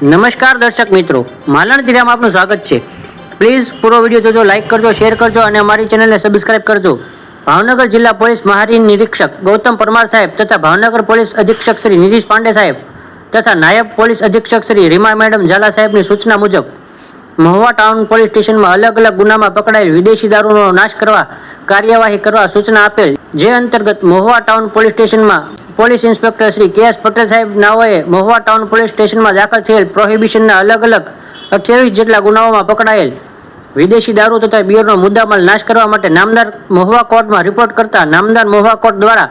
નમસ્કાર દર્શક મિત્રો, માલણ ધીરામાં આપનું સ્વાગત છે. પ્લીઝ પૂરો વીડિયો જોજો લાઇક કરજો શેર કરજો અને અમારી ચેનલને સબસ્ક્રાઇબ કરજો. ભાવનગર જિલ્લા પોલીસ મહારી નિરીક્ષક ગૌતમ પરમાર સાહેબ તથા ભાવનગર પોલીસ અધિક્ષક શ્રી નિધિશ પાંડે સાહેબ તથા નાયબ પોલીસ અધિક્ષક શ્રી રીમા મેડમ ઝાલા સાહેબની સૂચના મુજબ, મહુવા ટાઉન પોલીસ સ્ટેશનમાં અલગ અલગ ગુનામાં પકડાયેલ વિદેશી દારૂનો નાશ કરવા કાર્યવાહી કરવા સૂચના આપેલ, જે અંતર્ગત મહુવા ટાઉન પોલીસ સ્ટેશનમાં police inspector Shri K S Patel સાહેબ નાઓએ મહુવા ટાઉન પોલીસ સ્ટેશનમાં દાખલ થયેલ પ્રોહિબિશનના અલગ અલગ અઠ્યાવીસ જેટલા ગુનાઓમાં પકડાયેલ વિદેશી દારૂ તથા બિયરનો મુદ્દામાલ નાશ કરવા માટે નામદાર મહુવા કોર્ટમાં રિપોર્ટ કરતા નામદાર મહુવા કોર્ટ દ્વારા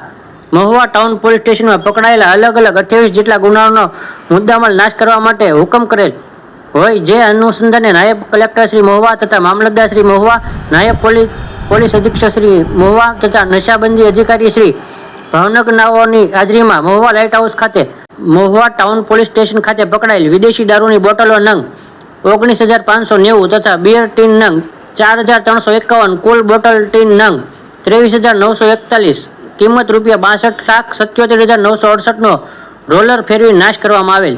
મહુવા ટાઉન પોલીસ સ્ટેશનમાં પકડાયેલા અલગ અલગ અઠ્યાવીસ જેટલા ગુનાઓનો મુદ્દામાલ નાશ કરવા માટે હુકમ કરેલ. હોય જે અનુસંધાને નાયબ કલેક્ટર શ્રી મહુવા તથા મામલતદાર શ્રી મહુવા, નાયબ પોલીસ પોલીસ અધિક્ષક શ્રી મહુવા તથા નશાબંધી અધિકારી શ્રી ભાવનગર નાઓની હાજરીમાં મહુવા લાઇટ હાઉસ ખાતે, મહુવા ટાઉન પોલીસ સ્ટેશન ખાતે પકડાયેલ વિદેશી દારૂની બોટલો નંગ ઓગણીસ હજાર પાંચસો નેવું તથા બિયર ટીન નંગ ચાર હજાર ત્રણસો એકાવન કુલ બોટલ ટીન નંગ ત્રેવીસ હજાર નવસો એકતાલીસ, કિંમત રૂપિયા બાસઠ લાખ સત્યોતેર હજાર નવસો અડસઠનો રોલર ફેરવી નાશ કરવામાં આવેલ.